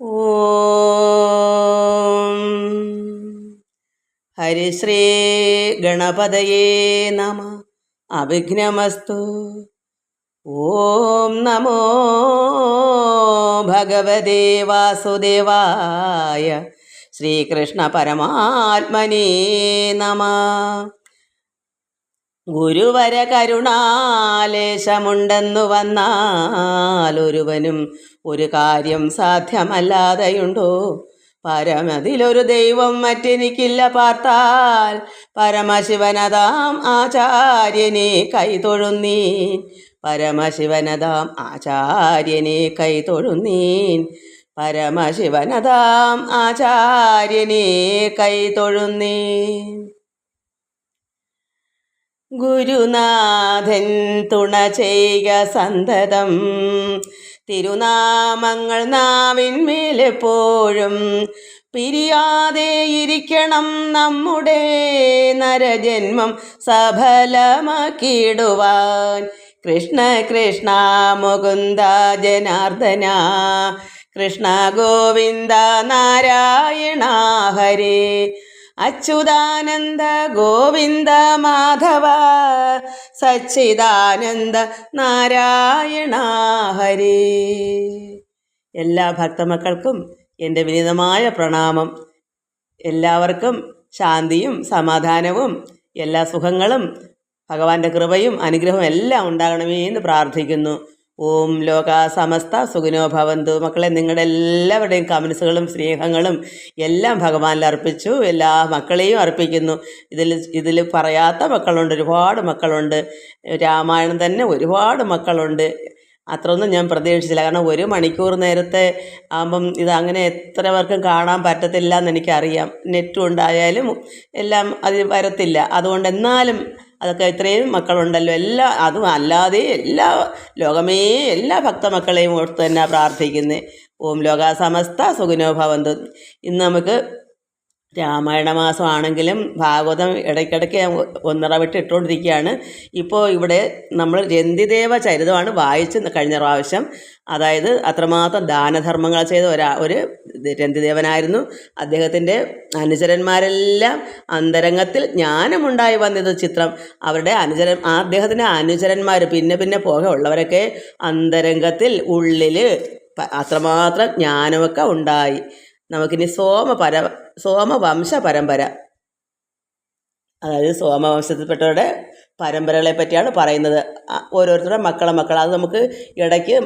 ഓം ഹരിശ്രീ ഗണപതയേ നമ അവിഘ്നമസ്തു ഓം നമോ ഭഗവതേ വാസുദേവായ ശ്രീകൃഷ്ണ പരമാത്മനേ നമ ഗുരുവര കരുണാലേശമുണ്ടെന്നു വന്നാൽ ഒരുവനും ഒരു കാര്യം സാധ്യമല്ലാതെയുണ്ടോ? പരമതിലൊരു ദൈവം മറ്റെനിക്കില്ല പാർത്താൽ പരമശിവനതാം ആചാര്യനെ കൈതൊഴുന്നീൻ. പരമശിവനതാം ആചാര്യനെ കൈതൊഴുന്നീൻ. പരമശിവനതാം ആചാര്യനെ കൈതൊഴുന്നീൻ. ഗുരുനാഥൻ തുണ ചെയ്യുക സന്തതം. തിരുനാമങ്ങൾ നാവിന്മേലെപ്പോഴും പിരിയാതെ ഇരിക്കണം നമ്മുടെ നരജന്മം സഫലമാക്കിയിടുവാൻ. കൃഷ്ണ കൃഷ്ണ മുകുന്ദ ജനാർദ്ദന. കൃഷ്ണ ഗോവിന്ദ നാരായണ ഹരേ. അച്യുതാനന്ദ ഗോവിന്ദ മാധവ സച്ചിദാനന്ദ നാരായണ ഹരി. എല്ലാ ഭക്തമക്കൾക്കും എന്റെ വിനീതമായ പ്രണാമം. എല്ലാവർക്കും ശാന്തിയും സമാധാനവും എല്ലാ സുഖങ്ങളും ഭഗവാന്റെ കൃപയും അനുഗ്രഹവും എല്ലാം ഉണ്ടാകണമേ എന്ന് പ്രാർത്ഥിക്കുന്നു. ഓം ലോക സമസ്ത സുഖിനോ ഭവന്തു. മക്കളെ നിങ്ങളുടെ എല്ലാവരുടെയും കമൻസുകളും സ്നേഹങ്ങളും എല്ലാം ഭഗവാനിൽ അർപ്പിച്ചു. എല്ലാ മക്കളെയും അർപ്പിക്കുന്നു. ഇതിൽ ഇതിൽ പറയാത്ത മക്കളുണ്ട്. ഒരുപാട് മക്കളുണ്ട്. രാമായണം തന്നെ ഒരുപാട് മക്കളുണ്ട്. അത്രയൊന്നും ഞാൻ പ്രതീക്ഷിച്ചില്ല. കാരണം ഒരു മണിക്കൂർ നേരത്തെ ആകുമ്പം ഇത് അങ്ങനെ എത്ര പേർക്കും കാണാൻ പറ്റത്തില്ല എന്ന് എനിക്കറിയാം. നെറ്റും ഉണ്ടായാലും എല്ലാം അത് വരത്തില്ല. അതുകൊണ്ട് എന്നാലും അതൊക്കെ ഇത്രയും മക്കളുണ്ടല്ലോ. എല്ലാ അതും അല്ലാതെ എല്ലാ ലോകമേ എല്ലാ ഭക്തമക്കളെയും ഓർത്ത് തന്നെ പ്രാർത്ഥിക്കുന്നത് ഓം ലോക സമസ്ത സുഖിനോ ഇന്ന് നമുക്ക് രാമായണ മാസമാണെങ്കിലും ഭാഗവതം ഇടയ്ക്കിടയ്ക്ക് ഒന്നിറ വിട്ട് ഇട്ടുകൊണ്ടിരിക്കുകയാണ്. ഇപ്പോൾ ഇവിടെ നമ്മൾ രന്തിദേവ ചരിതമാണ് വായിച്ച് കഴിഞ്ഞ പ്രാവശ്യം. അതായത് അത്രമാത്രം ദാനധർമ്മങ്ങൾ ചെയ്ത ഒരാ ഒരു രന്തിദേവനായിരുന്നു അദ്ദേഹത്തിന്റെ അനുചരന്മാരെല്ലാം അന്തരംഗത്തിൽ ജ്ഞാനമുണ്ടായി വന്നത് ചിത്രം. അവരുടെ അനുചരൻ അദ്ദേഹത്തിന്റെ അനുചരന്മാർ പിന്നെ പിന്നെ പോകെ ഉള്ളവരൊക്കെ അന്തരംഗത്തിൽ ഉള്ളിൽ അത്രമാത്രം ജ്ഞാനമൊക്കെ ഉണ്ടായി. നമുക്കിനി സോമ പര സോമവംശ പരമ്പര. അതായത് സോമവംശത്തിൽപ്പെട്ടവരുടെ പരമ്പരകളെ പറ്റിയാണ് പറയുന്നത്. ഓരോരുത്തരുടെ മക്കളെ മക്കൾ അത് നമുക്ക് ഇടയ്ക്ക്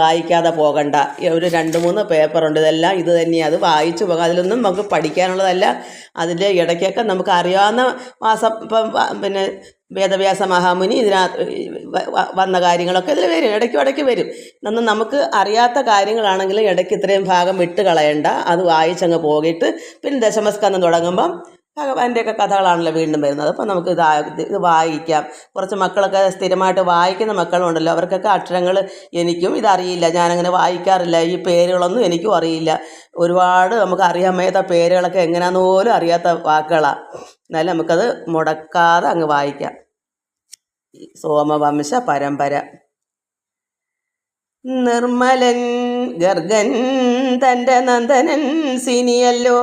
വായിക്കാതെ പോകണ്ട. ഒരു രണ്ട് മൂന്ന് പേപ്പറുണ്ട് ഇതെല്ലാം ഇത് തന്നെയാണ് അത് വായിച്ചു പോകാം. അതിലൊന്നും നമുക്ക് പഠിക്കാനുള്ളതല്ല. അതിന്റെ ഇടയ്ക്കൊക്കെ നമുക്ക് അറിയാവുന്ന മാസം പിന്നെ വേദവ്യാസ മഹാമുനി ഇതിനകത്ത് വന്ന കാര്യങ്ങളൊക്കെ ഇതിൽ വരും. ഇടയ്ക്കും ഇടയ്ക്ക് വരും. എന്നാൽ നമുക്ക് അറിയാത്ത കാര്യങ്ങളാണെങ്കിലും ഇടയ്ക്ക് ഇത്രയും ഭാഗം വിട്ട് കളയണ്ട. അത് വായിച്ചങ്ങ് പോകിയിട്ട് പിന്നെ ദശമസ്കന്ധം തുടങ്ങുമ്പം ഭഗവാന്റെയൊക്കെ കഥകളാണല്ലോ വീണ്ടും വരുന്നത്. അപ്പം നമുക്ക് ഇത് ഇത് വായിക്കാം. കുറച്ച് മക്കളൊക്കെ സ്ഥിരമായിട്ട് വായിക്കുന്ന മക്കളുണ്ടല്ലോ. അവർക്കൊക്കെ അക്ഷരങ്ങൾ എനിക്കും ഇതറിയില്ല. ഞാനങ്ങനെ വായിക്കാറില്ല. ഈ പേരുകളൊന്നും എനിക്കും അറിയില്ല. ഒരുപാട് നമുക്ക് അറിയാൻ പേരുകളൊക്കെ എങ്ങനെയാണെന്ന് പോലും അറിയാത്ത വാക്കുകളാണ് എന്നാലും നമുക്കത് മുടക്കാതെ അങ്ങ് വായിക്കാം. സോമവംശ പരമ്പര. നിർമ്മലൻ ഗർഗൻ തന്റെ നന്ദനൻ സിനിയല്ലോ.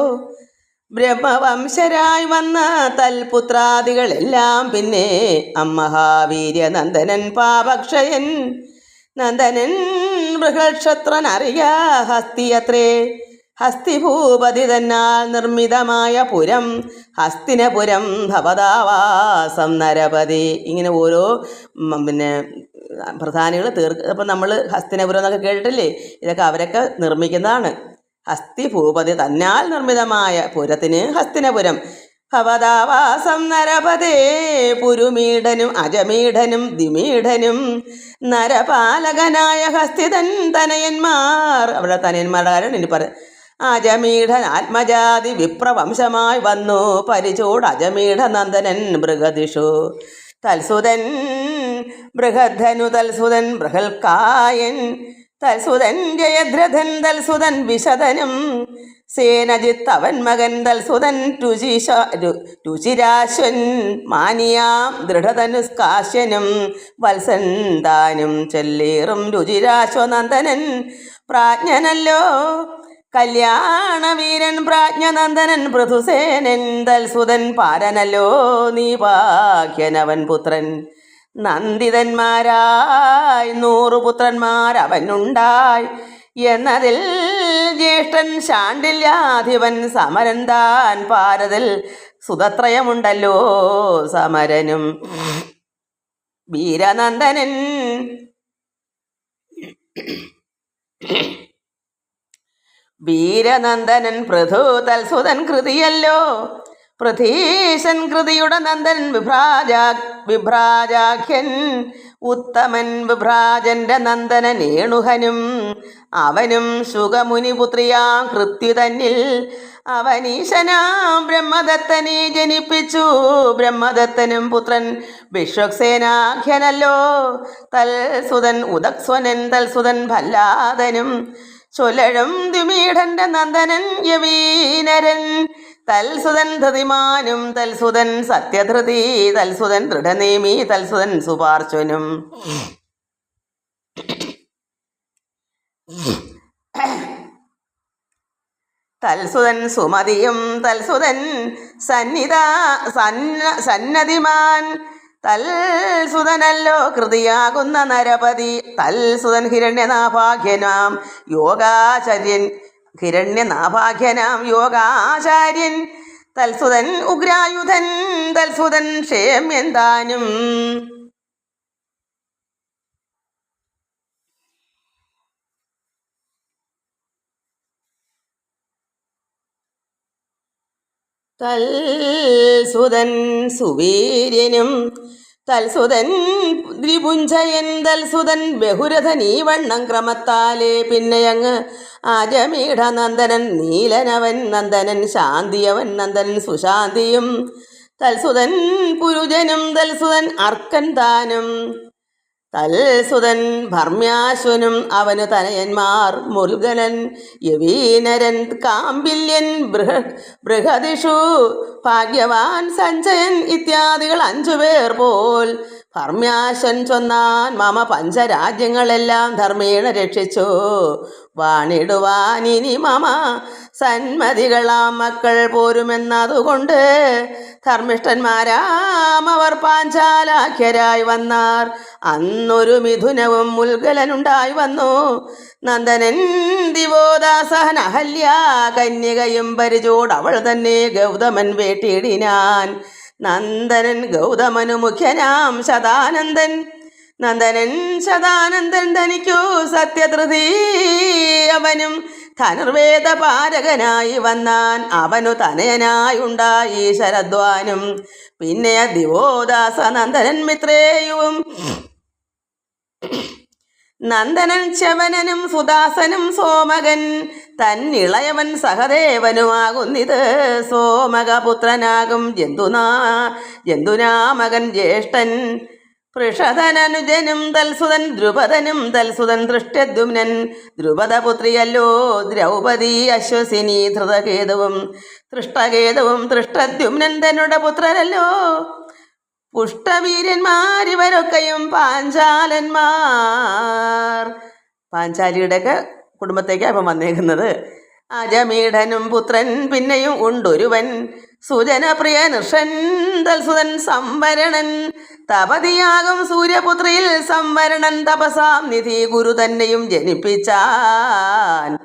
ബ്രഹ്മവംശരായി വന്ന തൽപുത്രാദികളെല്ലാം പിന്നെ അമ്മഹാവീര്യ നന്ദനൻ പാപക്ഷയൻ. നന്ദനൻ മൃഗക്ഷത്രൻ അറിയ ഹസ്തിയത്രേ. ഹസ്തിഭൂപതി തന്നാൽ നിർമ്മിതമായ പുരം ഹസ്തിനപുരം ഭവതാവാസം നരപതി. ഇങ്ങനെ ഓരോ പിന്നെ പ്രധാനികൾ തീർക്ക് അപ്പം നമ്മൾ ഹസ്തിനപുരം എന്നൊക്കെ കേട്ടിട്ടില്ലേ? ഇതൊക്കെ അവരൊക്കെ നിർമ്മിക്കുന്നതാണ്. ഹസ്തിഭൂപതി തന്നാൽ നിർമ്മിതമായ പുരത്തിന് ഹസ്തിനപുരം ഭവതാവാസം നരപതേ. പുരുമീഠനും അജമീഠനും ദിമീഠനും നരപാലകനായ ഹസ്തിതൻ തനയന്മാർ. അവിടെ തനയന്മാരുടെ കാര്യം ഇനി പറ അജമീഠൻ ആത്മജാതി വിപ്രവംശമായി വന്നു. പരിചൂട് അജമീഠ നന്ദനൻ മൃഗദിഷു തൽസുതൻ ബൃഹദ്ധനു തൽസുതൻ ബൃഹൽക്കായൻ. തൽസുതൻ ജയദ്രഥൻ തൽസുതൻ വിശദനും സേനജിത്ത് അവൻ മകൻ തൽസുതൻ രുചിശ രുചിരാശ്വൻ മാനിയാം ദൃഢതനുസ്കാശ്യനും. വത്സൻ താനും ചെല്ലേറും രുചിരാശ്വനന്ദനൻ പ്രാജ്ഞനല്ലോ. കല്യാണവീരൻ പ്രാജ്ഞനന്ദനൻ പൃഥുസേനൻ തൽസുതൻ പാരനല്ലോ നീ ഭാഗ്യനവൻ പുത്രൻ. നന്ദിതന്മാരായി നൂറു പുത്രന്മാർ അവനുണ്ടായി. എന്നതിൽ ജ്യേഷ്ഠൻ ശാണ്ടില്യാധിപൻ സമരൻ താൻ പാരതിൽ സുതത്രയമുണ്ടല്ലോ സമരനും. വീരനന്ദനൻ. വീരനന്ദനൻ പൃഥു തൽസുതൻ കൃതിയല്ലോ. പൃഥീശൻ കൃതിയുടെ നന്ദൻ വിഭ്രാജാ വിഭ്രാജാഖ്യൻ ഉത്തമൻ വിഭ്രാജന്റെ നന്ദന നേണുഹനും അവനും സുഖമുനിപുത്രിയാം കൃത്യു തന്നിൽ അവനീശനാം ബ്രഹ്മദത്തനെ ജനിപ്പിച്ചു. ബ്രഹ്മദത്തനും പുത്രൻ വിശ്വക്സേനാഖ്യനല്ലോ. തൽസുതൻ ഉദക്സ്വനൻ തൽസുതൻ ഭല്ലാദനും ചൊലഴും ദ്വിമീഠന്റെ നന്ദനൻ യവീനരൻ. തൽസുതൻ ധൃതിമാനും തൽസുതൻ സത്യധൃതി തൽസുതൻ ദൃഢനേമി തൽസുതൻ സുപാർശ്വനും. തൽസുതൻ സുമതിയും തൽസുതൻ സന്നിധ സന്ന സന്നതിമാൻ. തൽസുതനല്ലോ കൃതിയാകുന്ന നരപതി. തൽസുതൻ ഹിരണ്യനാഭാഗ്യനാം യോഗാചാര്യൻ. ഹിരണ്യനാഭാഗ്യനാം യോഗാചാര്യൻ. തൽസുതൻ ഉഗ്രായുധൻ തൽസുതൻ ക്ഷേമ്യൻ താനും തൽസുതൻ സുവീര്യനും തൽസുതൻ ദ്വിപുഞ്ചയൻ തൽസുതൻ ബഹുരഥനീ വണ്ണം ക്രമത്താലേ പിന്നെയങ്ങ് ആജമീഠ നന്ദനൻ നീലനവൻ നന്ദനൻ ശാന്തിയവൻ നന്ദനൻ സുശാന്തിയും തൽസുതൻ പുരുജനും തൽസുതൻ അർക്കൻ താനും തൽസുതൻ ഭർമ്യാശ്വനും അവന് തനയന്മാർ മുരുകനൻ യവീനരൻ കാമ്പില്യൻ ബൃഹ ബൃഹദിഷു ഭാഗ്യവാൻ സഞ്ജയൻ ഇത്യാദികൾ അഞ്ചുപേർ പോൽ ഭർമ്യാശൻ ചൊന്നാൻ മമ പഞ്ചരാജ്യങ്ങളെല്ലാം ധർമ്മേണ രക്ഷിച്ചു. വാണിടുവാൻ ഇനി മമ സന്മതികളാം മക്കൾ പോരുമെന്നതുകൊണ്ട് ധർമ്മിഷ്ഠന്മാരാം അവർ പാഞ്ചാലാഖ്യരായി വന്നാർ. അന്നൊരു മിഥുനവും മുൽഗലനുണ്ടായി വന്നു. നന്ദനൻ ദിവോദാസഹൻ അഹല്യ കന്യകയും പരിചോട് അവൾ തന്നെ ഗൗതമൻ വേട്ടിയിടിനാൻ. നന്ദനൻ ഗൗതമനു മുഖ്യനാം ശതാനന്ദൻ നന്ദനൻ ശതാനന്ദൻ തനിക്കു സത്യതൃതി അവനും ധനുർവേദ പാരകനായി വന്നാൻ അവനു തനയനായുണ്ടായി ശരദ്വാനും. പിന്നെ ദിവോദാസ നന്ദനൻ മിത്രേയുവും നന്ദനൻ ശവനനും സുദാസനും സോമകൻ തന്നിളയവൻ സഹദേവനുമാകുന്നിത്. സോമകപുത്രനാകും ജന്തുനാ ജന്തുനാമകൻ ജ്യേഷ്ഠൻ. പൃഷധനനുജനും തൽസുതൻ ദ്രുപദനും തൽസുതൻ ദൃഷ്ടദ്യുമ്നൻ. ദ്രുപദപുത്രിയല്ലോ ദ്രൗപദി അശ്വസിനി ധൃതകേതുവും. തൃഷ്ടകേതുവും തൃഷ്ടദ്യുമ്നൻ തന്നുടെ പുത്രരല്ലോ പുഷ്ടവീരന്മാരിവരൊക്കെയും പാഞ്ചാലന്മാർ. പാഞ്ചാലിയുടെയൊക്കെ കുടുംബത്തേക്കാണ് ഇപ്പം വന്നേക്കുന്നത്. അജമീഠനും പുത്രൻ പിന്നെയും ഉണ്ടൊരുവൻ. സുജനപ്രിയ നൃഷൻ തൽസുതൻ സംവരണൻ. തപതിയാകും സൂര്യപുത്രിയിൽ സംവരണൻ. തപസാം നിധി ഗുരു തന്നെയും ജനിപ്പിച്ചാൻ.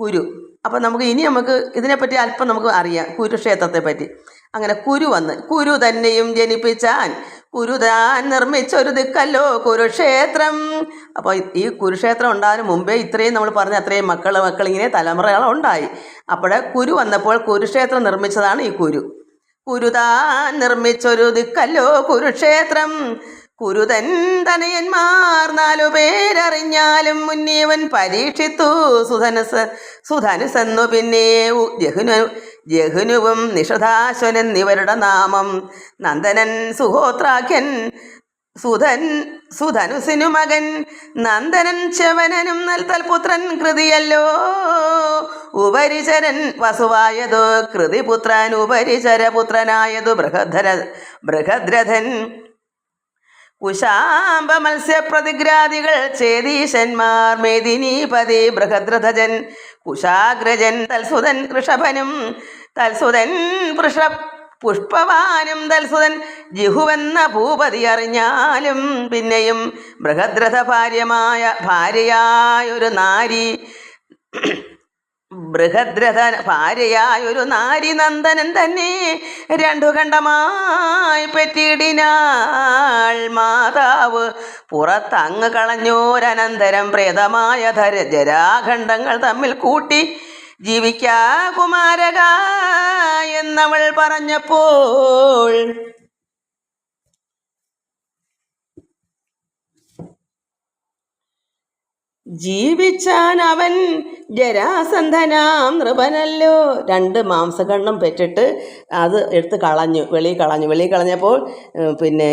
ഗുരു. അപ്പം നമുക്ക് ഇനി നമുക്ക് ഇതിനെപ്പറ്റി അല്പം നമുക്ക് അറിയാം. കുരുക്ഷേത്രത്തെ പറ്റി അങ്ങനെ കുരു വന്ന്. കുരു തന്നെയും ജനിപ്പിച്ചാൻ കുരുതാൻ നിർമ്മിച്ചൊരു ദിക്കല്ലോ കുരുക്ഷേത്രം. അപ്പോൾ ഈ കുരുക്ഷേത്രം ഉണ്ടാകുന്ന മുമ്പേ ഇത്രയും നമ്മൾ പറഞ്ഞ അത്രയും മക്കൾ മക്കളിങ്ങനെ തലമുറകളുണ്ടായി അപ്പോൾ കുരു വന്നപ്പോൾ കുരുക്ഷേത്രം നിർമ്മിച്ചതാണ് ഈ കുരു. കുരുതാൻ നിർമ്മിച്ചൊരു ദിക്കല്ലോ കുരുക്ഷേത്രം. കുരുതൻ തനയന്മാർ നാലു പേരറിഞ്ഞാലും മുന്നേവൻ പരീക്ഷിത്തു. സുധനസ് സുധനുസെന്നു പിന്നെ ജഹുനു ജഹുനുവും നിഷധാശ്വൻ എന്നിവരുടെ നാമം. നന്ദനൻ സുഹോത്രാഖ്യൻ സുധൻ സുധനുസിനു മകൻ. നന്ദനൻ ശവനനും നൽതൽപുത്രൻ കൃതിയല്ലോ. ഉപരിചരൻ വസുവായതു കൃതിപുത്രൻ ഉപരിചരപുത്രനായതു ബൃഹധര ബൃഹദ്രഥൻ. കുശാംബ മത്സ്യപ്രതിഗ്രാദികൾ ചേതീശന്മാർ മേദിനീപതി ബൃഹദ്രഥജൻ കുശാഗ്രജൻ തൽസുതൻ ഋഷഭനും തൽസുതൻ വൃഷ പുഷ്പവാനും തൽസുതൻ ജിഹുവെന്ന ഭൂപതി അറിഞ്ഞാലും പിന്നെയും ബൃഹദ്രഥ ഭാര്യമായ ഭാര്യയായൊരു നാരി ബൃഹദ്രഥ ഭാര്യയായൊരു നാരി നന്ദനൻ തന്നെ രണ്ടു ഖണ്ഡമായി പറ്റിയിടിനാൾ മാതാവ് പുറത്തങ്ങ് കളഞ്ഞോരനന്തരം പ്രേതമായ ധര ജരാഖണ്ഡങ്ങൾ തമ്മിൽ കൂട്ടി ജീവിക്കാ കുമാരക എന്നവൾ പറഞ്ഞപ്പോൾ ജീവിച്ചാൻ അവൻ ജരാസന്ധനാം നൃപനല്ലോ. രണ്ട് മാംസഖണ്ഡം പെറ്റിട്ട് അത് എടുത്ത് കളഞ്ഞു വെളിയിൽ കളഞ്ഞു. വെളിയിൽ കളഞ്ഞപ്പോൾ പിന്നെ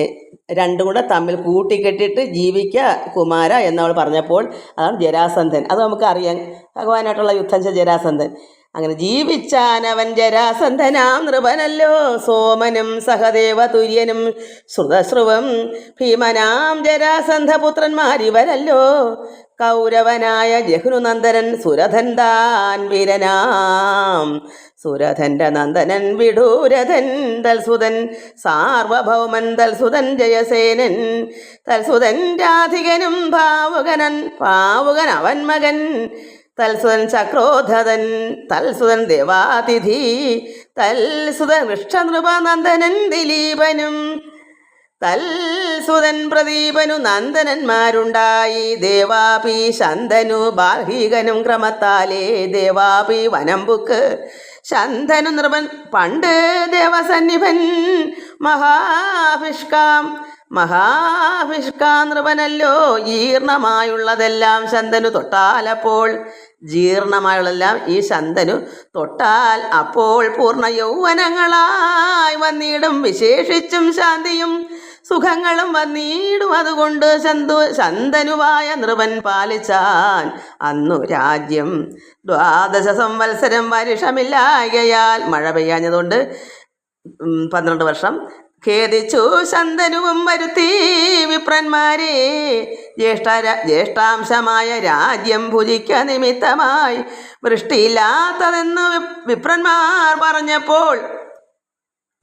രണ്ടും കൂടെ തമ്മിൽ കൂട്ടിക്കെട്ടിട്ട് ജീവിക്ക കുമാര എന്നവൾ പറഞ്ഞപ്പോൾ അതാണ് ജരാസന്ധൻ. അത് നമുക്ക് അറിയാം ഭഗവാനായിട്ടുള്ള യുദ്ധം ജരാസന്ധൻ. അങ്ങനെ ജീവിച്ചാൻ അവൻ ജരാസന്ധനാം നൃപനല്ലോ. സോമനും സഹദേവ തുര്യനും ശ്രുതശ്രുവം ഭീമനാം ജരാസന്ധ പുത്രന്മാരിവരല്ലോ കൗരവനായ ജഹ്നുനന്ദനൻ സുരഥൻ താൻ വീരനാം. സുരഥന്റെ നന്ദനൻ വിഡൂരഥൻ തൽസുതൻ സാർവഭൗമൻ തൽസുതൻ ജയസേനൻ തൽസുതൻ രാധികനും ഭാവുകനൻ ഭാവുകൻ അവൻ മകൻ തൽസുതൻ ചക്രോധതൻ തൽസുതൻ ദേവാതിഥി തൽസുതൻ നന്ദനൻ ദിലീപനും തൽസുതൻ പ്രദീപനു നന്ദനന്മാരുണ്ടായി. ദേവാപി ശന്തനു ബാഹികനും ക്രമത്താലേ. ദേവാപി വനംബുക്ക് ശന്തനു നൃപൻ പണ്ട് ദേവസന്നിഭൻ മഹാഭിഷ്കാം. മഹാഭിഷ്കാ നൃപനല്ലോ ജീർണമായുള്ളതെല്ലാം ശന്തനു തൊട്ടാലപ്പോൾ. ജീർണമായുള്ളതെല്ലാം ഈ ശന്തനു തൊട്ടാൽ അപ്പോൾ പൂർണ യൗവനങ്ങളായി വന്നിടും. വിശേഷിച്ചും ശാന്തിയും സുഖങ്ങളും വന്നീടും അതുകൊണ്ട് ശന്തു ശന്തനുവായ നൃപൻ പാലിച്ചാൻ അന്നു രാജ്യം ദ്വാദശ സംവത്സരം വർഷമില്ലായകയാൽ മഴ പെയ്യാഞ്ഞതുകൊണ്ട് പന്ത്രണ്ട് വർഷം ഖേദിച്ചു ശന്തനുവും വരുത്തി വിപ്രന്മാരെ. ജ്യേഷ്ഠ ജ്യേഷ്ഠാംശമായ രാജ്യം ഭുജിക്ക നിമിത്തമായി വൃഷ്ടിയില്ലാത്തതെന്ന് വിപ്രന്മാർ പറഞ്ഞപ്പോൾ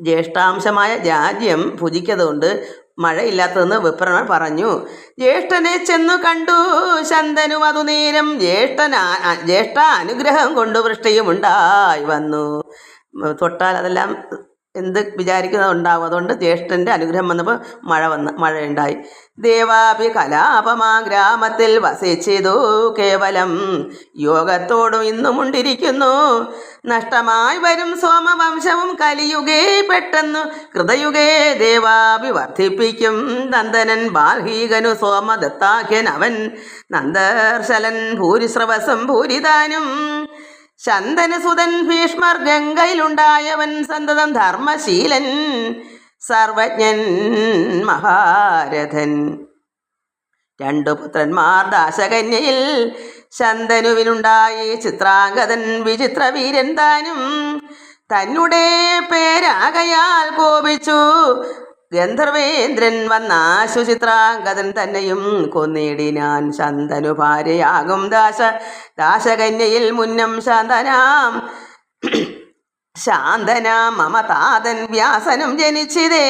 ജ്യേഷ്ഠാംശമായ രാജ്യം ഭുജിക്കതുകൊണ്ട് മഴയില്ലാത്തതെന്ന് വിപ്രണർ പറഞ്ഞു. ജ്യേഷ്ഠനെ ചെന്നു കണ്ടു ശന്തനു അതു നേരം ജ്യേഷ്ഠന ജ്യേഷ്ഠ അനുഗ്രഹം കൊണ്ട് വൃഷ്ടിയും ഉണ്ടായി വന്നു. തൊട്ടാൽ അതെല്ലാം എന്ത് വിചാരിക്കുന്നത് ഉണ്ടാവും? അതുകൊണ്ട് ജ്യേഷ്ഠന്റെ അനുഗ്രഹം വന്നപ്പോൾ മഴ വന്ന് മഴയുണ്ടായി. ദേവാപി കലാപമാ ഗ്രാമത്തിൽ വസിച്ചിതു കേവലം. യോഗത്തോടും ഇന്നും ഉണ്ടിരിക്കുന്നു. നഷ്ടമായി വരും സോമവംശവും കലിയുഗേ പെട്ടെന്നു കൃതയുഗേ ദേവാപി വർദ്ധിപ്പിക്കും. നന്ദനൻ ബാൽഹീകനു സോമദത്താഖ്യൻ അവൻ. നന്ദർശലൻ ഭൂരിശ്രവസം ഭൂരിതാനും ശന്തനുസുതൻ ഭീഷ്മർ ഗംഗയിലുണ്ടായവൻ സന്തതം ധർമ്മശീലൻ സർവജ്ഞൻ മഹാരഥൻ. രണ്ടു പുത്രന്മാർ ദാശകന്യയിൽ ശന്തനുവിനുണ്ടായി ചിത്രാംഗതൻ വിചിത്രവീരൻ താനും തന്നെ പേരാകയാൽ കോപിച്ചു ഗന്ധർവേന്ദ്രൻ വന്നാശു ചിത്രാംഗതൻ തന്നെയും കൊന്നിടിനാൻ ശന്തനു ഭാര്യയാകും ദാശ. ദാശകന്യയിൽ മുന്നം ശാന്തനാം. ശാന്തനാം മമതാതൻ വ്യാസനും ജനിച്ചിതേ.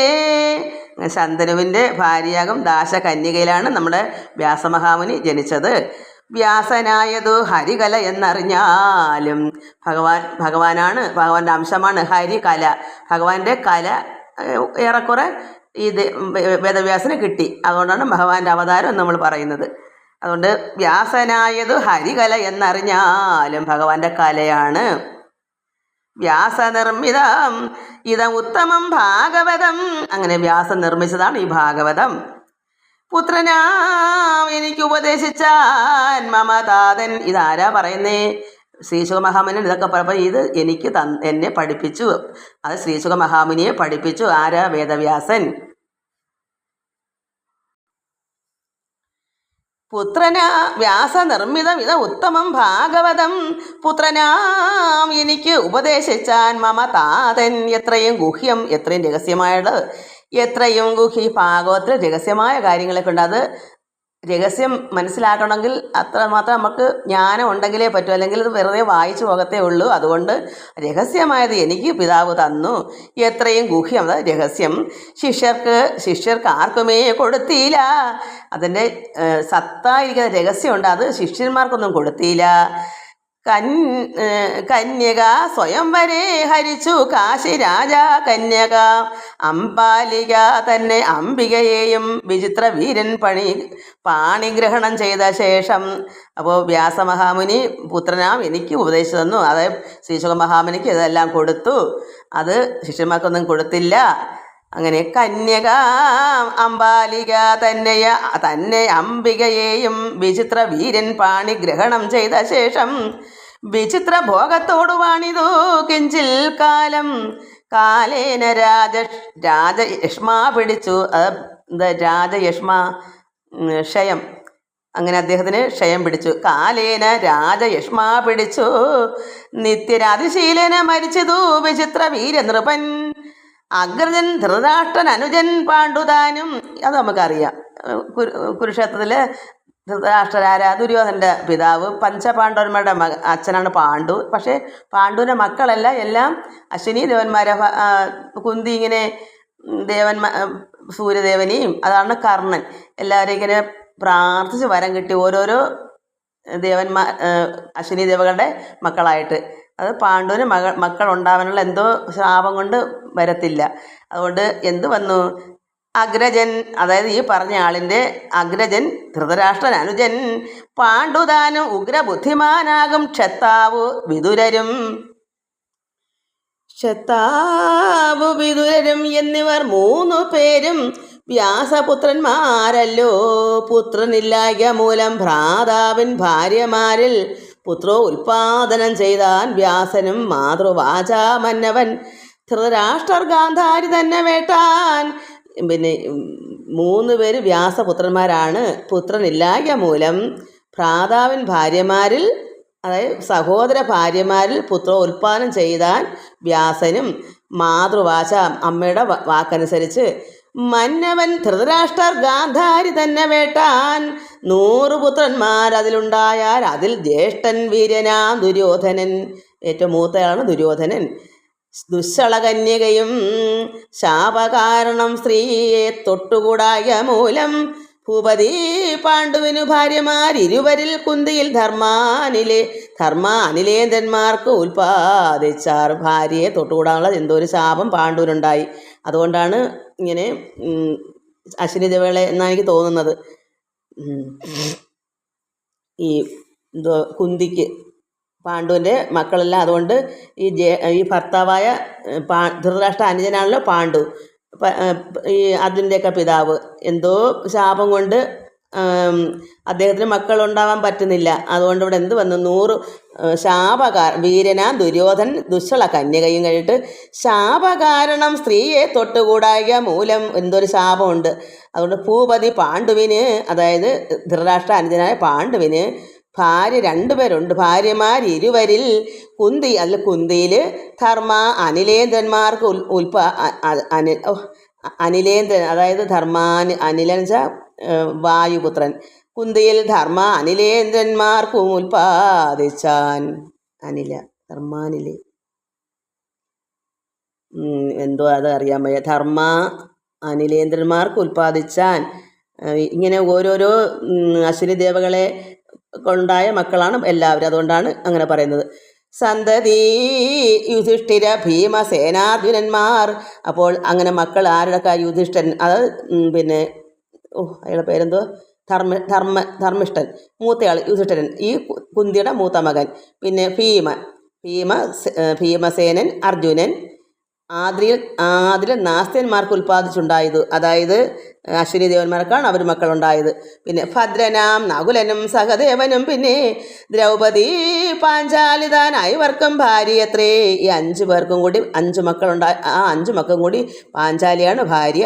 ശന്തനുവിന്റെ ഭാര്യയാകും ദാശകന്യകയിലാണ് നമ്മുടെ വ്യാസമഹാമുനി ജനിച്ചത്. വ്യാസനായതു ഹരികല എന്നറിഞ്ഞാലും ഭഗവാൻ ഭഗവാനാണ് ഭഗവാന്റെ അംശമാണ് ഹരികല. ഭഗവാന്റെ കല ഏറെക്കുറെ ദേ- വേദവ്യാസന് കിട്ടി. അതുകൊണ്ടാണ് ഭഗവാന്റെ അവതാരം എന്ന് നമ്മൾ പറയുന്നത്. അതുകൊണ്ട് വ്യാസനായത് ഹരികല എന്നറിഞ്ഞാലും ഭഗവാന്റെ കലയാണ്. വ്യാസനിർമ്മിതം ഇതം ഉത്തമം ഭാഗവതം. അങ്ങനെ വ്യാസം നിർമ്മിച്ചതാണ് ഈ ഭാഗവതം. പുത്രനാം എനിക്ക് ഉപദേശിച്ചാൻ മമതാതൻ ഇതാരാ പറയുന്നേ? ശ്രീശുഖ മഹാമുനി ഇതൊക്കെ പറഞ്ഞപ്പോൾ ഇത് എനിക്ക് തന്ന എന്നെ പഠിപ്പിച്ചു. അത് ശ്രീശുഖ മഹാമുനിയെ പഠിപ്പിച്ചു. ആരാ വേദവ്യാസൻ? പുത്രനാ വ്യാസനിർമ്മിതം ഇത് ഉത്തമം ഭാഗവതം. പുത്രനാം എനിക്ക് ഉപദേശിച്ചാൻ മമ താതൻ. എത്രയും ഗുഹ്യം എത്രയും രഹസ്യമായത് എത്രയും ഗുഹി ഭാഗവത്തിൽ രഹസ്യമായ കാര്യങ്ങളൊക്കെ ഉണ്ട്. അത് രഹസ്യം മനസ്സിലാക്കണമെങ്കിൽ അത്രമാത്രം നമുക്ക് ജ്ഞാനം ഉണ്ടെങ്കിലേ പറ്റൂ. അല്ലെങ്കിൽ ഇത് വെറുതെ വായിച്ചു പോകത്തേ ഉള്ളൂ. അതുകൊണ്ട് രഹസ്യമായത് എനിക്ക് പിതാവ് തന്നു. എത്രയും ഗുഹ്യം അതായത് രഹസ്യം. ശിഷ്യർക്ക് ശിഷ്യർക്ക് ആർക്കുമേ കൊടുത്തില്ല. അതിന്റെ സത്തായിരിക്കുന്ന രഹസ്യമുണ്ട്. അത് ശിഷ്യന്മാർക്കൊന്നും കൊടുത്തില്ല. കൻ കന്യക സ്വയംവരെ ഹരിച്ചു. കാശി രാജ കന്യക. അമ്പാലിക തന്നെ അംബികയെയും വിചിത്ര വീരൻ പണി പാണിഗ്രഹണം ചെയ്ത ശേഷം അപ്പോൾ വ്യാസമഹാമുനി പുത്രനാം എനിക്ക് ഉപദേശിച്ചു തന്നു. അതായത് ശ്രീശുഖ മഹാമുനിക്ക് ഇതെല്ലാം കൊടുത്തു. അത് ശിഷ്യന്മാർക്കൊന്നും കൊടുത്തില്ല. അങ്ങനെ കന്യക അംബാലിക തന്നെയ തന്നെ അംബികയെയും വിചിത്ര വീരൻ പാണി ഗ്രഹണം ചെയ്ത ശേഷം വിചിത്ര ഭോഗത്തോടു വാണിതു കിഞ്ചിൽ കാലം. കാലേന രാജ രാജയഷ്മ പിടിച്ചു. രാജയഷ്മ ക്ഷയം. അങ്ങനെ അദ്ദേഹത്തിന് ക്ഷയം പിടിച്ചു. കാലേന രാജയഷ്മാ പിടിച്ചു. നിത്യരാതിശീലന മരിച്ചതു വിചിത്ര വീരനൃപൻ അഗ്രജൻ ധൃതരാഷ്ട്രൻ അനുജൻ പാണ്ഡുതാനും അത് നമുക്കറിയാം. കുരുക്ഷേത്രത്തിലെ ധൃതരാഷ്ട്രരാര ദുര്യോധന്റെ പിതാവ് പഞ്ചപാണ്ഡവന്മാരുടെ മക അച്ഛനാണ് പാണ്ഡു. പക്ഷേ പാണ്ഡുവിന്റെ മക്കളല്ല എല്ലാം അശ്വിനി ദേവന്മാരെ കുന്തി ഇങ്ങനെ ദേവന്മാ സൂര്യദേവനെയും അതാണ് കർണൻ. എല്ലാവരും ഇങ്ങനെ പ്രാർത്ഥിച്ച് വരം കിട്ടി ഓരോരോ ദേവന്മാർ അശ്വിനി ദേവകളുടെ മക്കളായിട്ട്. അത് പാണ്ഡുവിന് മകൾ മക്കൾ ഉണ്ടാവാനുള്ള എന്തോ ശാപം കൊണ്ട് വരത്തില്ല. അതുകൊണ്ട് എന്ത് വന്നു? അഗ്രജൻ അതായത് ഈ പറഞ്ഞ ആളിന്റെ അഗ്രജൻ ധൃതരാഷ്ട്രൻ അനുജൻ പാണ്ഡുദാനം ഉഗ്രബുദ്ധിമാനാകും ക്ഷത്താവു വിതുരരും ക്ഷത്താവു വിതുരരും എന്നിവർ മൂന്നു പേരും വ്യാസപുത്രന്മാരല്ലോ. പുത്രനില്ലായ്ക മൂലം ഭ്രാതാവിൻ ഭാര്യമാരിൽ പുത്രോ ഉൽപാദനം ചെയ്താൻ വ്യാസനും മാതൃവാചാമന്നവൻ. ധൃതരാഷ്ട്രർ ഗാന്ധാരി തന്നെ വേട്ടാൻ. പിന്നെ മൂന്ന് പേര് വ്യാസപുത്രന്മാരാണ്. പുത്രനില്ലായ മൂലം ഭ്രാതാവിൻ ഭാര്യമാരിൽ അതായത് സഹോദര ഭാര്യമാരിൽ പുത്ര ഉൽപാദനം ചെയ്താൻ വ്യാസനും മാതൃവാച അമ്മയുടെ വാക്കനുസരിച്ച് മന്നവൻ ധൃതരാഷ്ട്രർ ഗാന്ധാരി തന്നെ വേട്ടാൻ. നൂറുപുത്രന്മാർ അതിലുണ്ടായാൽ അതിൽ ജ്യേഷ്ഠൻ വീരനാം ദുര്യോധനൻ. ഏറ്റവും മൂത്തയാളാണ് ദുര്യോധനൻ. ദുശ്ശളകന്യകയും ശാപകാരണം സ്ത്രീയെ തൊട്ടുകൂടായ മൂലം ഭൂപതി പാണ്ഡുവിനു ഭാര്യമാരിരുവരിൽ കുന്തിയിൽ ധർമാനിലെ ധർമ്മ അനിലേന്ദ്രന്മാർക്ക് ഉൽപ്പാദിച്ചാർ ഭാര്യയെ തൊട്ടുകൂടാനുള്ള എന്തോ ഒരു ശാപം പാണ്ഡുവിനുണ്ടായി. അതുകൊണ്ടാണ് ഇങ്ങനെ അശ്വിനി ദേവകളെ എന്നാണ് എനിക്ക് തോന്നുന്നത്. ഈ എന്തോ കുന്തിക്ക് പാണ്ഡുവിന്റെ മക്കളെല്ലാം. അതുകൊണ്ട് ഈ ജയ ഈ ഭർത്താവായ പാ ധൃതരാഷ്ട്ര അനുജനാണല്ലോ പാണ്ഡു. ഈ അതിന്റെയൊക്കെ പിതാവ്. എന്തോ ശാപം കൊണ്ട് അദ്ദേഹത്തിന് മക്കളുണ്ടാവാൻ പറ്റുന്നില്ല. അതുകൊണ്ട് ഇവിടെ എന്ത് വന്നു? നൂറ് ശാപകാര വീരനാ ദുര്യോധൻ ദുശ്ശള കന്യകയും കഴിഞ്ഞിട്ട് ശാപകാരണം സ്ത്രീയെ തൊട്ടുകൂടായ മൂലം എന്തൊരു ശാപമുണ്ട്? അതുകൊണ്ട് ഭൂപതി പാണ്ഡുവിന് അതായത് ധൃതരാഷ്ട്ര അനുജനായ പാണ്ഡുവിന് ഭാര്യ രണ്ടുപേരുണ്ട്. ഭാര്യമാർ ഇരുവരിൽ കുന്തി അല്ല കുന്തിയിൽ ധർമ്മ അനിലേന്ദ്രന്മാർക്ക് ഉൽ ഉൽപ്പ അ- അ- അനി ഓ, അനിലേന്ദ്രൻ അതായത് ധർമാനി അനിലൻ വെച്ചാൽ വായുപുത്രൻ. കുന്തിയിൽ ധർമ്മ അനിലേന്ദ്രന്മാർക്കും ഉൽപാദിച്ചാൻ അനില ധർമാനിൽ എന്തോ അത് അറിയാൻ വയ്യ. ധർമ്മ അനിലേന്ദ്രന്മാർക്ക് ഉൽപ്പാദിച്ചാൻ. ഇങ്ങനെ ഓരോരോ അശ്വിനി ദേവകളെ കൊണ്ടായ മക്കളാണ് എല്ലാവരും. അതുകൊണ്ടാണ് അങ്ങനെ പറയുന്നത്. സന്തതി യുധിഷ്ഠിര ഭീമസേനാർജുനന്മാർ അപ്പോൾ അങ്ങനെ മക്കൾ ആരുടെ യുധിഷ്ഠൻ അത് പിന്നെ ഓ അയാളുടെ പേരെന്തോ? ധർമ്മ ധർമ്മ ധർമ്മിഷ്ഠൻ. മൂത്തയാൾ യുധിഷ്ഠിരൻ. ഈ കുന്തിയുടെ മൂത്ത മകൻ. പിന്നെ ഭീമ. ഏ, ഭീമസേനൻ അർജുനൻ ആദ്രിയിൽ ആദ്രിൽ നാസ്ത്യന്മാർക്ക് ഉൽപ്പാദിച്ചുണ്ടായത് അതായത് അശ്വിനി ദേവന്മാർക്കാണ് അവർ മക്കളുണ്ടായത്. പിന്നെ ഭദ്രനാം നകുലനും സഹദേവനും പിന്നെ ദ്രൗപദി പാഞ്ചാലിതാനായി വർക്കും ഭാര്യയത്രേ. ഈ അഞ്ച് പേർക്കും കൂടി അഞ്ച് മക്കളുണ്ടായി ആ അഞ്ച് മക്കളും കൂടി പാഞ്ചാലിയാണ് ഭാര്യ.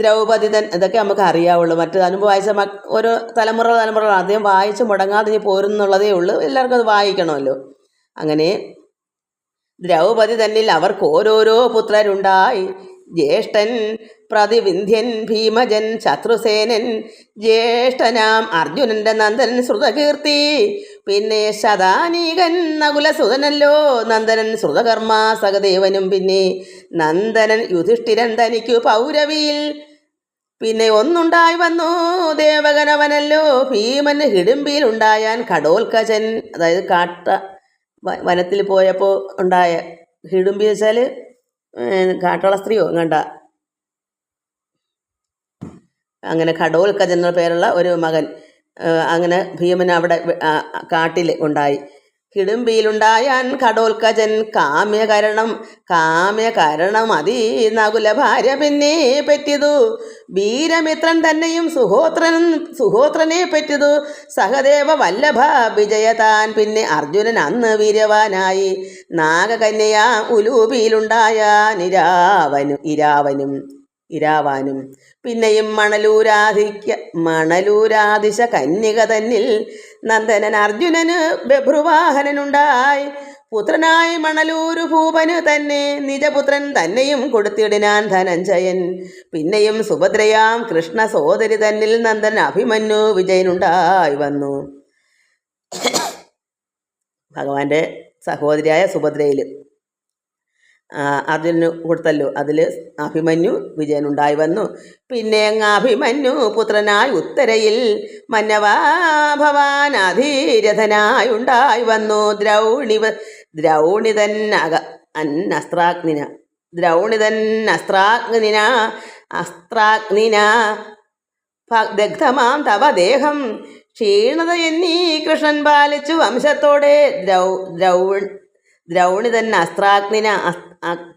ദ്രൗപദി തൻ ഇതൊക്കെ നമുക്ക് അറിയാവുള്ളൂ. മറ്റു അനുഭവം വായിച്ച മ ഓരോ തലമുറ തലമുറ അദ്ദേഹം വായിച്ച് മുടങ്ങാതെ ഇനി പോരുന്നുള്ളതേ ഉള്ളൂ. എല്ലാവർക്കും അത് വായിക്കണമല്ലോ. അങ്ങനെ ദ്രൗപദി തന്നിൽ അവർക്ക് ഓരോരോ പുത്രരുണ്ടായി. ജ്യേഷ്ഠൻ പ്രതിവിന്ധ്യൻ ഭീമജൻ ശത്രുസേനൻ ജ്യേഷ്ഠനാം അർജുനന്റെ നന്ദനൻ ശ്രുതകീർത്തി. പിന്നെ ശതാനീകൻ നകുലസുതനല്ലോ നന്ദനൻ ശ്രുതകർമ്മ സഹദേവനും. പിന്നെ നന്ദനൻ യുധിഷ്ഠിരൻ തനിക്കു പൗരവിയിൽ പിന്നെ ഒന്നുണ്ടായി വന്നു ദേവകനവനല്ലോ ഭീമന് ഹിടുമ്പിയിലുണ്ടായാൻ കടോൽക്കജൻ അതായത് കാട്ട വനത്തിൽ പോയപ്പോൾ ഉണ്ടായ ഹിഡുമ്പി വെച്ചാൽ കാട്ടുള്ള സ്ത്രീയോ? കണ്ട അങ്ങനെ ഘടോൽക്കജൻ എന്ന പേരുള്ള ഒരു മകൻ അങ്ങനെ ഭീമൻ അവിടെ കാട്ടിൽ ഉണ്ടായി. ഹിഡുമ്പിയിലുണ്ടായാൻ കടോൽക്കജൻ കാമ്യകരണം കാമ്യകരണം അതി നകുല ഭാര്യ പിന്നെ പറ്റിയതു വീരമിത്രൻ തന്നെയും സുഹോത്രൻ സുഹോത്രനെ പറ്റിയതു സഹദേവ വല്ലഭ വിജയതാൻ പിന്നെ അർജുനൻ അന്ന് വീര്യവാനായി. നാഗകന്യയാ ഉലൂപിയിലുണ്ടായ നിരാവനും ഇരാവനും ഇരാവാനും. പിന്നെയും മണലൂരാധിക്യ മണലൂരാദിശ കന്യക തന്നിൽ നന്ദനൻ അർജുനന് ബഭ്രുവാഹനനുണ്ടായി. പുത്രനായി മണലൂരു ഭൂപന് തന്നെ നിജപുത്രൻ തന്നെയും കൊടുത്തിടിനാൻ ധനഞ്ജയൻ. പിന്നെയും സുഭദ്രയാം കൃഷ്ണ സോദരി തന്നിൽ നന്ദൻ അഭിമന്യു വിജയനുണ്ടായി വന്നു. ഭഗവാന്റെ സഹോദരിയായ സുഭദ്രയിൽ അർജുനന് കൊടുത്തല്ലോ. അതിൽ അഭിമന്യു വിജയനുണ്ടായി വന്നു. പിന്നെ അഭിമന്യു പുത്രനായി ഉത്തരയിൽ മന്നവാ ഭവാൻ അധീരഥനായി ഉണ്ടായി വന്നു. ദ്രൗണി ദ്രൗണിതൻ അക അന്നസ്ത്രാഗ്നിന ദ്രൗണിതൻ അസ്ത്രാഗ്നിന അസ്ത്രാഗ്നിന. ദഗ്ധമാം തവ ദേഹം ക്ഷീണത എന്നീ കൃഷ്ണൻ പാലിച്ചു വംശത്തോടെ ദ്രൗ ദ്രൗ ദ്രൗണി തന്നെ അസ്ത്രാഗ്നിന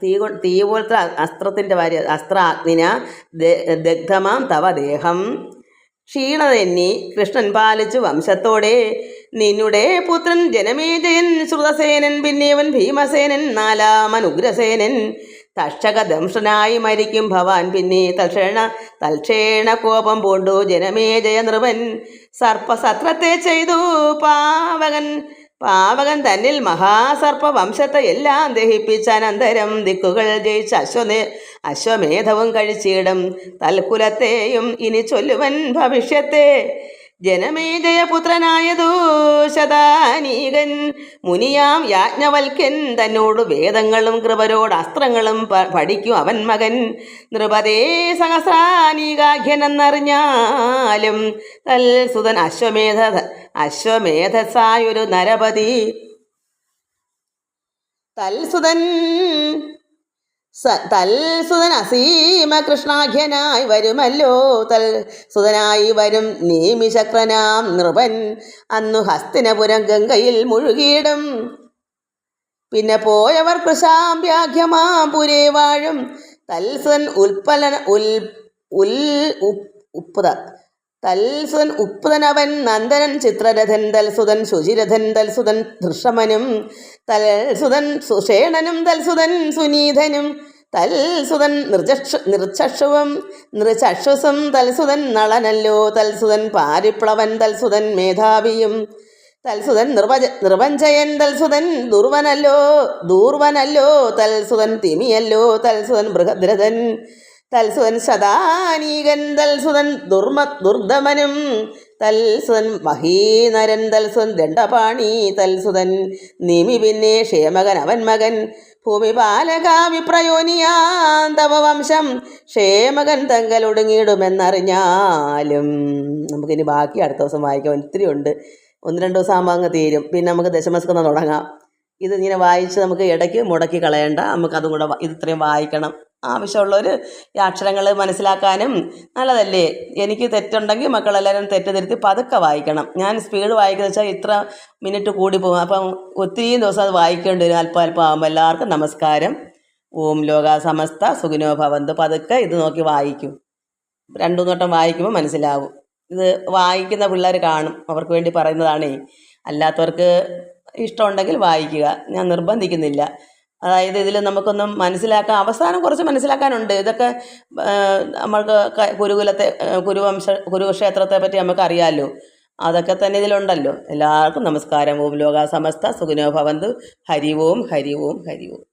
തീ തീ പോലത്തെ അസ്ത്രത്തിന്റെ ഭാര്യ അസ്ത്രാഗ്നിന ദഗ്ധമാം തവ ദേഹം. ക്ഷീണത എന്നീ കൃഷ്ണൻ പാലിച്ചു വംശത്തോടെ നിന്നുടെ പുത്രൻ ജനമേജയൻ ശ്രുതസേനൻ പിന്നെവൻ ഭീമസേനൻ നാലാമൻ ഉഗ്രസേനൻ തക്ഷക ദംശനായി മരിക്കും ഭവാൻ പിന്നെ തൽക്ഷണ തൽക്ഷേണ കോപം പൂണ്ടു ജനമേജയ നൃപൻ സർപ്പസത്രത്തെ ചെയ്തു പാവകൻ പാവകൻ തന്നിൽ മഹാസർപ്പ വംശത്തെ എല്ലാം ദഹിപ്പിച്ച അനന്തരം ദിക്കുകൾ ജയിച്ച അശ്വനേ അശ്വമേധവും കഴിച്ചിടും. തൽക്കുലത്തെയും ഇനി ചൊല്ലുവൻ ഭവിഷ്യത്തെ. ജനമേജയപുത്രനായതു ശതാനീകൻ. മുനിയാം യാജ്ഞവൽക്കൻ തന്നോട് വേദങ്ങളും കൃപരോട് അസ്ത്രങ്ങളും പഠിക്കും അവൻ മകൻ. നൃപതേ സഹസ്രാനീകാഖ്യനെന്നറിഞ്ഞാലും തൽസുതൻ അശ്വമേധ അശ്വമേധസായൊരു നരപതി. തൽസുതൻ തൽസുതൻ അസീമ കൃഷ്ണാഖ്യനായി വരുമല്ലോ. തൽ സുതനായി വരും നീമിശക്രനാം നൃപൻ. അന്നു ഹസ്തിനപുരം ഗംഗയിൽ മുഴുകിയിടും. പിന്നെ പോയവർ കൃശാമ്യാഖ്യമാം പുരേ വാഴും. തൽസുതൻ ഉൽപ്പലന ഉൽ ഉൽ ഉപ്പ് ഉപ്പുത. തൽസുൻ ഉപ്പുതനവൻ നന്ദനൻ ചിത്രരഥൻ തൽസുതൻ ശുചിരഥൻ തൽസുതൻ ധൃഷമനും തൽസുതൻ സുഷേണനും തൽസുതൻ സുനീതനും തൽസുതൻ നിർജക്ഷ നിർച്ചക്ഷുവും നൃചക്ഷുസും തൽസുതൻ നളനല്ലോ തൽസുതൻ പാരിപ്ലവൻ തൽസുതൻ മേധാവിയും തൽസുതൻ നിർവജ നിർവഞ്ചയൻ തൽസുതൻ ദുർവനല്ലോ ദൂർവനല്ലോ തൽസുതൻ തിമിയല്ലോ തൽസുതൻ ബൃഹദ്രഥൻ തൽസുതൻ സദാനീകൻ തൽസുതൻ ദുർമ ദുർദമനും. തൽസുതൻ മഹീനരൻ തൽസുതൻ ദണ്ഡപാണി തൽസുതൻ നിമി പിന്നെ ക്ഷേമകൻ അവൻ മകൻ. ഭൂമി പാലക വിപ്രയോനിയാം തവ വംശം ക്ഷേമകൻ തങ്കലൊടുങ്ങിയിടുമെന്നറിഞ്ഞാലും നമുക്കിനി ബാക്കി അടുത്ത ദിവസം വായിക്കാം ഒത്തിരി ഉണ്ട്. ഒന്ന് രണ്ട് ദിവസം ആകുമ്പോൾ അങ്ങ് തീരും. പിന്നെ നമുക്ക് ദശമസ്കന്ധം തുടങ്ങാം. ഇത് ഇങ്ങനെ വായിച്ച് നമുക്ക് ഇടയ്ക്ക് മുടക്കി കളയേണ്ട. നമുക്ക് അതും കൂടെ ഇത് ഇത്രയും വായിക്കണം. ആവശ്യമുള്ളവർ ഈ അക്ഷരങ്ങൾ മനസ്സിലാക്കാനും നല്ലതല്ലേ? എനിക്ക് തെറ്റുണ്ടെങ്കിൽ മക്കളെല്ലാവരും തെറ്റ് തിരുത്തി പതുക്കെ വായിക്കണം. ഞാൻ സ്പീഡ് വായിക്കുന്ന വെച്ചാൽ ഇത്ര മിനിറ്റ് കൂടി പോകും. അപ്പം ഒത്തിരി ദിവസം അത് വായിക്കേണ്ടി വരും. അല്പം അല്പം ആകുമ്പോൾ എല്ലാവർക്കും നമസ്കാരം. ഓം ലോക സമസ്ത സുഖിനോ ഭവന്ത്. പതുക്കെ ഇത് നോക്കി വായിക്കും. രണ്ടു നോട്ടം വായിക്കുമ്പോൾ മനസ്സിലാവും. ഇത് വായിക്കുന്ന പിള്ളേർ കാണും. അവർക്ക് വേണ്ടി പറയുന്നതാണേ. അല്ലാത്തവർക്ക് ഇഷ്ടമുണ്ടെങ്കിൽ വായിക്കുക. ഞാൻ നിർബന്ധിക്കുന്നില്ല. അതായത് ഇതിൽ നമുക്കൊന്നും മനസ്സിലാക്കാൻ അവസാനം കുറച്ച് മനസ്സിലാക്കാനുണ്ട്. ഇതൊക്കെ നമ്മൾക്ക് കുരുകുലത്തെ കുരുവംശ കുരുക്ഷേത്രത്തെ പറ്റി നമുക്ക് അറിയാമല്ലോ അതൊക്കെ തന്നെ ഇതിലുണ്ടല്ലോ. എല്ലാവർക്കും നമസ്കാരം. ഓം ലോക സമസ്ത. സുഖിനോ ഭവന്തു. ഹരി ഓം ഹരി ഓം ഹരി ഓം.